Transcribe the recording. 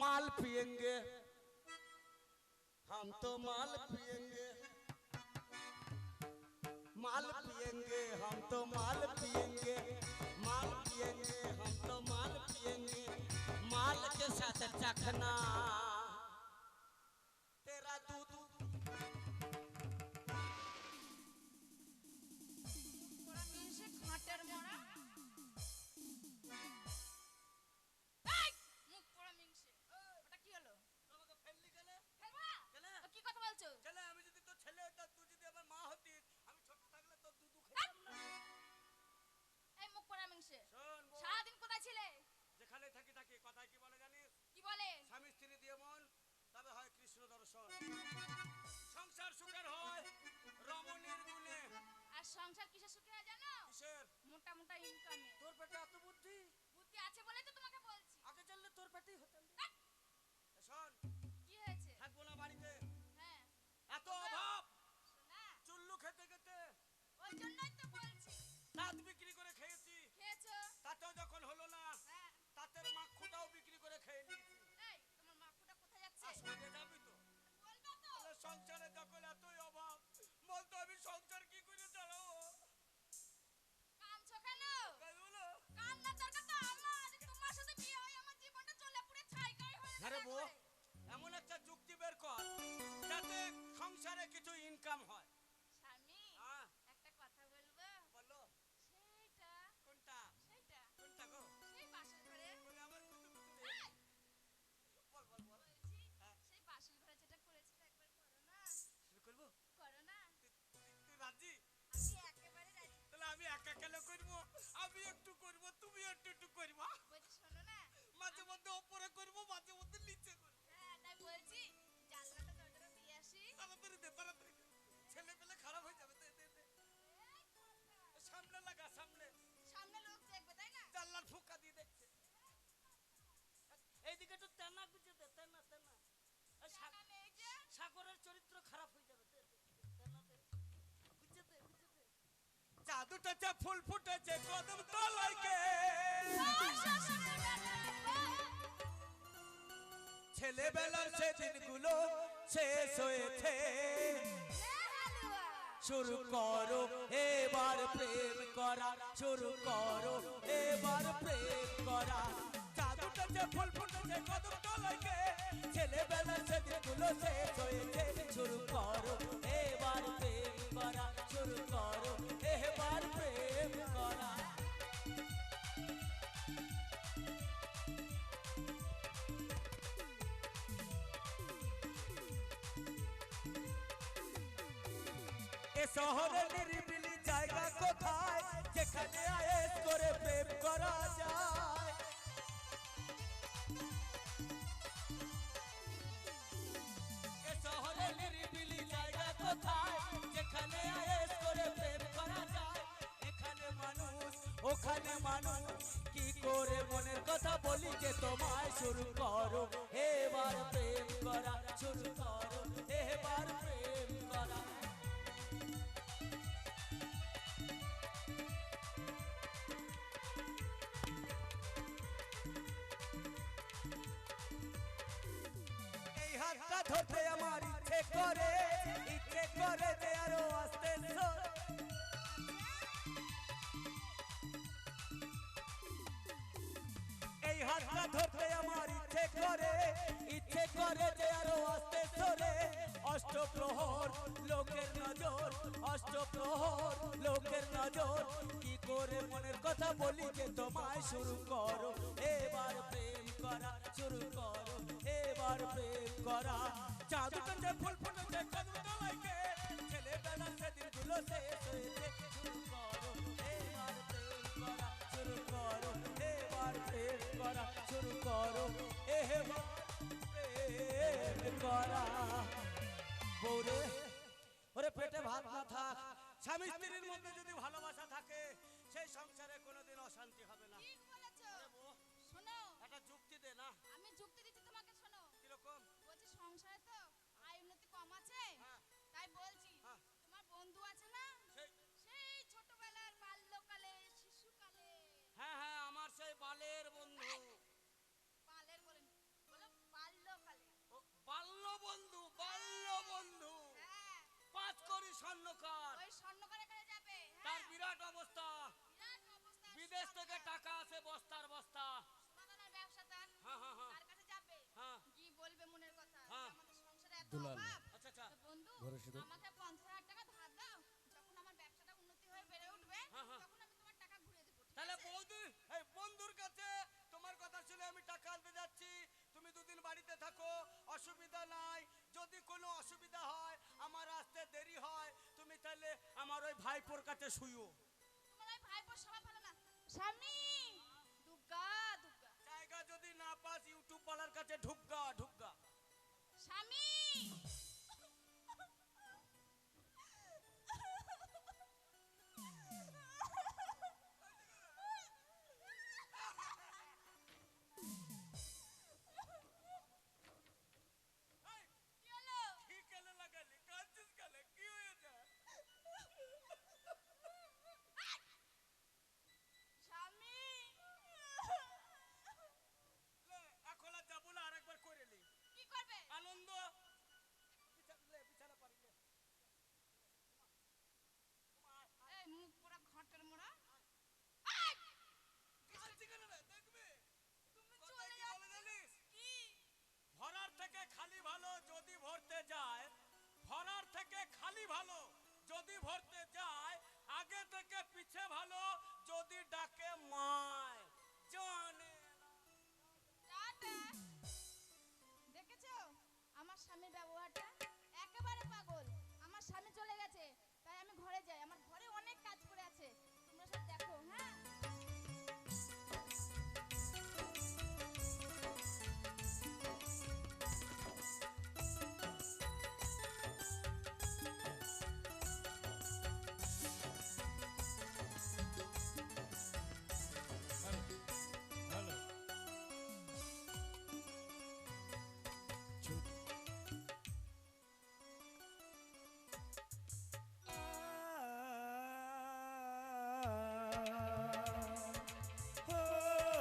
माल पिएँगे हम तो माल पिएँगे माल पिएँगे हम तो माल पिएँगे माल पिएँगे हम तो माल पिएँगे माल के साथ चखना। শোন। কি হয়েছে? থাকব না বাড়িতে। হ্যাঁ। এত অভাব। চুল্লু খেতে খেতে। ওই জন্যই তো বলছি। দাঁত বিক্রি করে খেয়েছি। খেয়েছো? তাতেও যখন হলো না। হ্যাঁ। তাতের মাখুটাও বিক্রি করে খেয়ে নিয়েছি। এই তোমার মাখুটা কোথায় যাচ্ছে? আসলে যাবি মধ্যে ওপরে করব মাঝে মধ্যে নিচে করব। হ্যাঁ তাই বলছি জানলাটা দরজাটা দিয়ে আসি। তাড়াতাড়ি দে তাড়াতাড়ি ছেলে পেলে খারাপ হয়ে যাবে দে দে দে। সামনে লাগা সামনে। সামনে লোক দেখবে তাই না? জানলার ফুকা দিয়ে দেখছে। এইদিকে তো তেনা গুজে দে তেনা তেনা। সাগরের চরিত্র খারাপ হয়ে যাবে দে, দে, দে, তেনা দে। গুজে দে, গুজে দে। জাদু টাচা ফুল ফুটেছে কদম তলাইকে ছেলেবেলার সে দিনগুলো শেষ হয়েছে। শুরু করো, এবার প্রেম করা। শুরু করো, এবার প্রেম করা। জাদুটা যে ফুল ফুটেছে কদম তলাইকে ছেলেবেলার সে দিনগুলো শেষ হয়েছে। শুরু করো, এবার প্রেম করা। শুরু করো এ শহরের নিরিবিলি জায়গা কোথায়? যেখানে আয়েস করে প্রেম করা যায়। এ শহরের নিরিবিলি জায়গা কোথায়? যেখানে আয়েস করে প্রেম করা যায়। এখানে মানুষ, ওখানে মানুষ, কি করে মনের কথা বলি যে তোমায় শুরু করো? এবার প্রেম করা শুরু করো। এবার প্রেম করা ধরতে আমার ইচ্ছে করে ইচ্ছে করে যে আরও আস্তে। এই হাতটা ধরতে আমার ইচ্ছে করে ইচ্ছে করে যে আরও আস্তে সরে। অষ্টপ্রহর লোকের নজর, অষ্টপ্রহর লোকের নজর। কি করে মনের কথা বলি যে তোমায় শুরু করো, এবার প্রেম করা শুরু করো। এবার প্রেম করা। জাদুটা যে ফুল ফুটেছে কদম তলাইকে ছেলেবেলা সেদিনগুলো শেষ হয়েছে। শুরু করো, এবার প্রেম করা। শুরু করো, এবার প্রেম করা। শুরু করো, এবার প্রেম করা। বৌরে ওরে পেটে ভাত না থাক। স্বামী স্ত্রীর মধ্যে যদি ভালোবাসা সংসারে তো আয় উন্নতি কম আছে হ্যাঁ। তাই বলছি ভাইপোর কাছে শুইও। ভালো না। স্বামী জায়গা যদি না পাস ইউটিউব বালার কাছে ঢুকগা ঢুকগা। স্বামী যদি ভরতে যায়, আগে থেকে পিছে ভালো, যদি ডাকে মায়, জানে দেখেছ? আমার স্বামীর ব্যবহারটা একেবারে পাগল। আমার স্বামী চলে গেছে, তাই আমি ঘরে যাই। আমার ঘরে অনেক কাজ করে আছে। তোমরা সব দেখো হ্যাঁ?